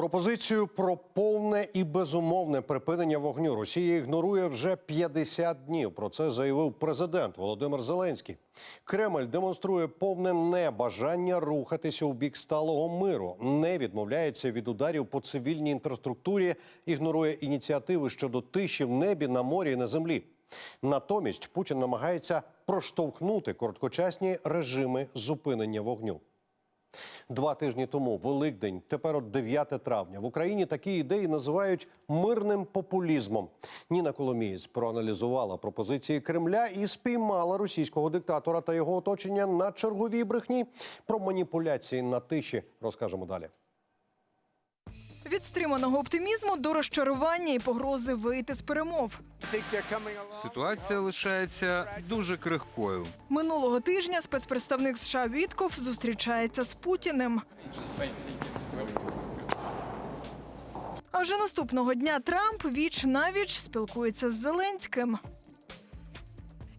Пропозицію про повне і безумовне припинення вогню Росія ігнорує вже 50 днів. Про це заявив президент Володимир Зеленський. Кремль демонструє повне небажання рухатися у бік сталого миру, не відмовляється від ударів по цивільній інфраструктурі, ігнорує ініціативи щодо тиші в небі, на морі і на землі. Натомість Путін намагається проштовхнути короткочасні режими зупинення вогню. Два тижні тому Великдень, тепер от 9 травня. В Україні такі ідеї називають мирним популізмом. Ніна Коломієць проаналізувала пропозиції Кремля і спіймала російського диктатора та його оточення на черговій брехні. Про маніпуляції на тиші розкажемо далі. Від стриманого оптимізму до розчарування і погрози вийти з перемов. Ситуація лишається дуже крихкою. Минулого тижня спецпредставник США Вітков зустрічається з Путіним. А вже наступного дня Трамп віч навіч спілкується з Зеленським.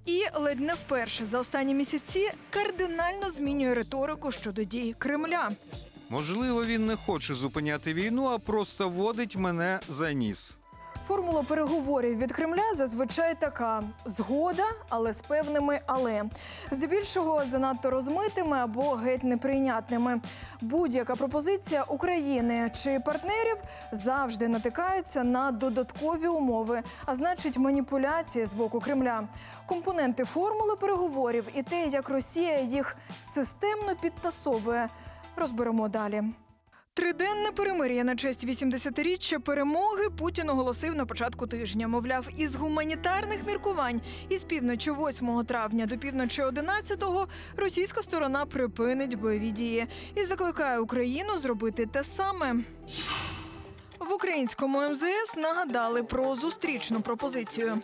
І ледь не вперше за останні місяці кардинально змінює риторику щодо дій Кремля. Можливо, він не хоче зупиняти війну, а просто водить мене за ніс. Формула переговорів від Кремля зазвичай така: згода, але з певними але здебільшого занадто розмитими або геть неприйнятними. Будь-яка пропозиція України чи партнерів завжди натикається на додаткові умови, а значить маніпуляції з боку Кремля. Компоненти формули переговорів і те, як Росія їх системно підтасовує, розберемо далі. Триденне перемир'я на честь 80-річчя перемоги Путін оголосив на початку тижня. Мовляв, із гуманітарних міркувань із півночі 8 травня до півночі 11 російська сторона припинить бойові дії і закликає Україну зробити те саме. В українському МЗС нагадали про зустрічну пропозицію.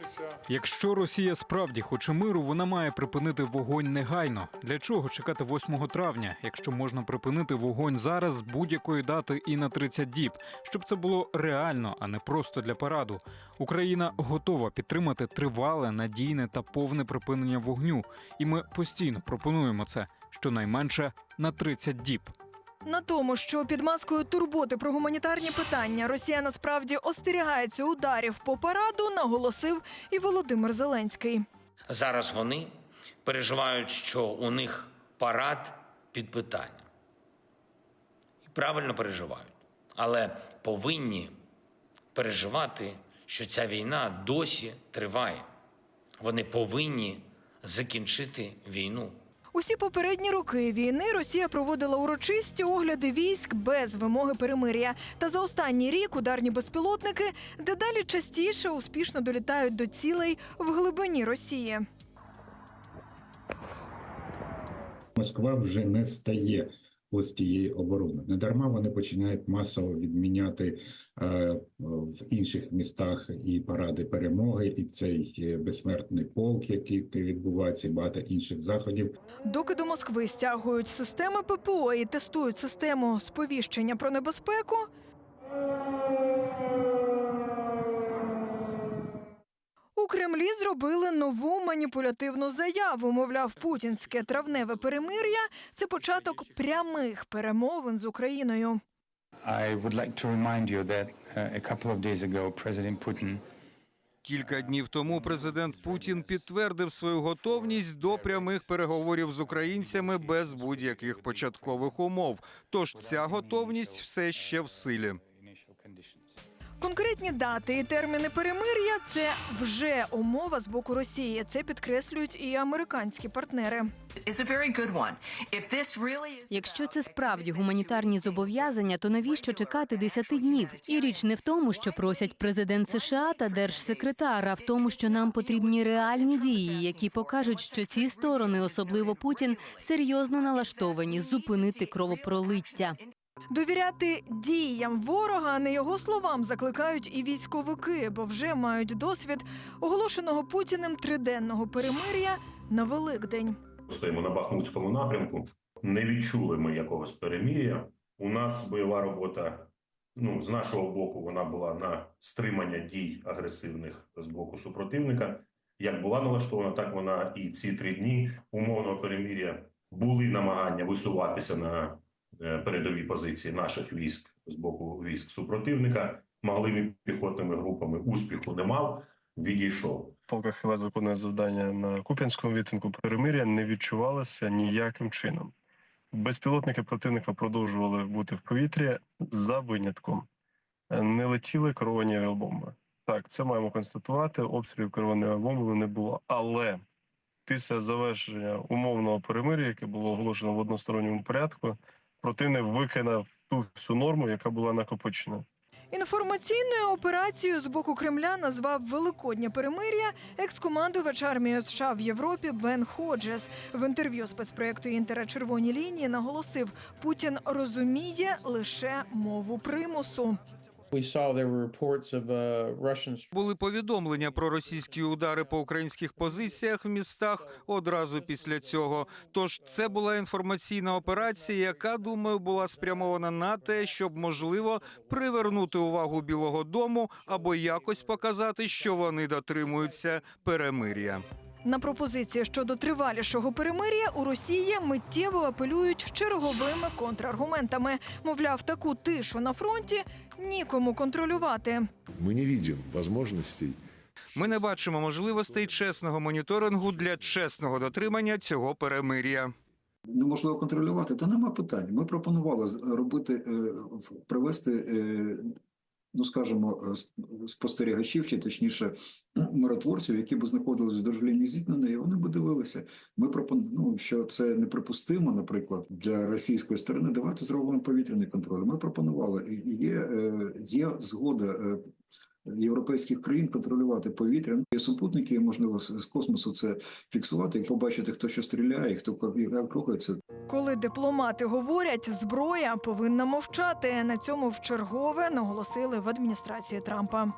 Якщо Росія справді хоче миру, вона має припинити вогонь негайно. Для чого чекати 8 травня, якщо можна припинити вогонь зараз з будь-якої дати і на 30 діб, щоб це було реально, а не просто для параду. Україна готова підтримати тривале, надійне та повне припинення вогню, і ми постійно пропонуємо це щонайменше на 30 діб. На тому, що під маскою турботи про гуманітарні питання Росія насправді остерігається ударів по параду, наголосив і Володимир Зеленський. Зараз вони переживають, що у них парад під питанням. І правильно переживають, але повинні переживати, що ця війна досі триває. Вони повинні закінчити війну. Усі попередні роки війни Росія проводила урочисті огляди військ без вимоги перемир'я. Та за останній рік ударні безпілотники дедалі частіше успішно долітають до цілей в глибині Росії. Москва вже не стає ось тієї оборони. Недарма вони починають масово відміняти е, в інших містах і паради перемоги, і цей е, безсмертний полк, який відбувається, і багато інших заходів. Доки до Москви стягують системи ППО і тестують систему сповіщення про небезпеку. У Кремлі зробили нову маніпулятивну заяву. Мовляв, путінське травневе перемир'я це початок прямих перемовин з Україною. I would like to remind you that a couple of days ago, President Putin Кілька днів тому президент Путін підтвердив свою готовність до прямих переговорів з українцями без будь-яких початкових умов. Тож ця готовність все ще в силі. Конкретні дати і терміни перемир'я це вже умова з боку Росії. Це підкреслюють і американські партнери. Якщо це справді гуманітарні зобов'язання, то навіщо чекати 10 днів? І річ не в тому, що просять президент США та держсекретар, а в тому, що нам потрібні реальні дії, які покажуть, що ці сторони, особливо Путін, серйозно налаштовані зупинити кровопролиття. Довіряти діям ворога, а не його словам, закликають і військовики, бо вже мають досвід оголошеного путіним триденного перемир'я на Великдень. стоїмо на Бахмутському напрямку. Не відчули ми якогось перемір'я. У нас бойова робота. Ну, з нашого боку, вона була на стримання дій агресивних з боку супротивника. Як була налаштована, так вона і ці три дні умовного перемір'я були намагання висуватися на передові позиції наших військ з боку військ супротивника малими піхотними групами. Успіху не мав, відійшов. Полк Ахілес виконує завдання на Куп'янському відтинку перемир'я не відчувалося ніяким чином. Безпілотники противника продовжували бути в повітрі за винятком. Е, Не летіли керовані авіабомби. Так, це маємо констатувати. Обстрілів керованими авіабомбами не було. Але після завершення умовного перемир'я, яке було оголошено в односторонньому порядку, противник викинув ту всю норму, яка була накопичена. Інформаційною операцією з боку Кремля назвав Великоднє перемир'я екс-командувач армії США в Європі Бен Ходжес. В інтерв'ю спецпроекту Інтера Червоні лінії наголосив, Путін розуміє лише мову примусу. Були повідомлення про російські удари по українських позиціях в містах одразу після цього. Тож це була інформаційна операція, яка думаю була спрямована на те, щоб можливо привернути увагу Білого Дому або якось показати, що вони дотримуються перемир'я. На пропозиції щодо тривалішого перемир'я у Росії миттєво апелюють черговими контраргументами. Мовляв, таку тишу на фронті нікому контролювати. Мы не видим возможностей Ми не бачимо можливостей чесного моніторингу для чесного дотримання цього перемир'я. неможливо контролювати, та нема питань. Ми пропонували робити, е, в- привести, е, ну скажімо, е, спостерігачів, чи точніше миротворців, які б знаходилися в дружлінні зіткнення, вони б дивилися. Ми пропонуємо, ну, що це неприпустимо, наприклад, для російської сторони. Давайте зробимо повітряний контроль. Ми пропонували, є, е, є згода. Європейських країн контролювати повітря Є супутники, можливо, з космосу це фіксувати і побачити, хто що стріляє, хто як рухається. Коли дипломати говорять, зброя повинна мовчати. На цьому в чергове наголосили в адміністрації Трампа.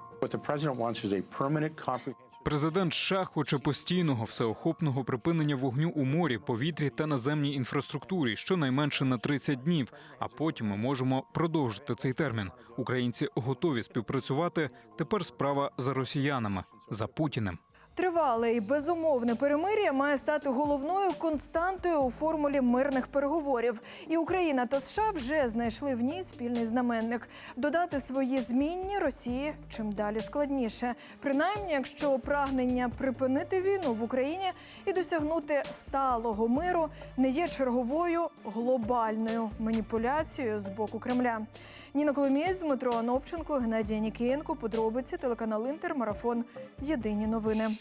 Президент США хоче постійного всеохопного припинення вогню у морі, повітрі та наземній інфраструктурі, щонайменше на 30 днів. А потім ми можемо продовжити цей термін. Українці готові співпрацювати. Тепер справа за росіянами, за Путіним. Тривале і безумовне перемир'я має стати головною константою у формулі мирних переговорів. І Україна та США вже знайшли в ній спільний знаменник. Додати свої змінні Росії чим далі складніше. Принаймні, якщо прагнення припинити війну в Україні і досягнути сталого миру не є черговою глобальною маніпуляцією з боку Кремля. Ніна Коломієць, Дмитро Анопченко, Геннадій Нікієнко. Подробиці телеканал Інтер. Марафон. Єдині новини.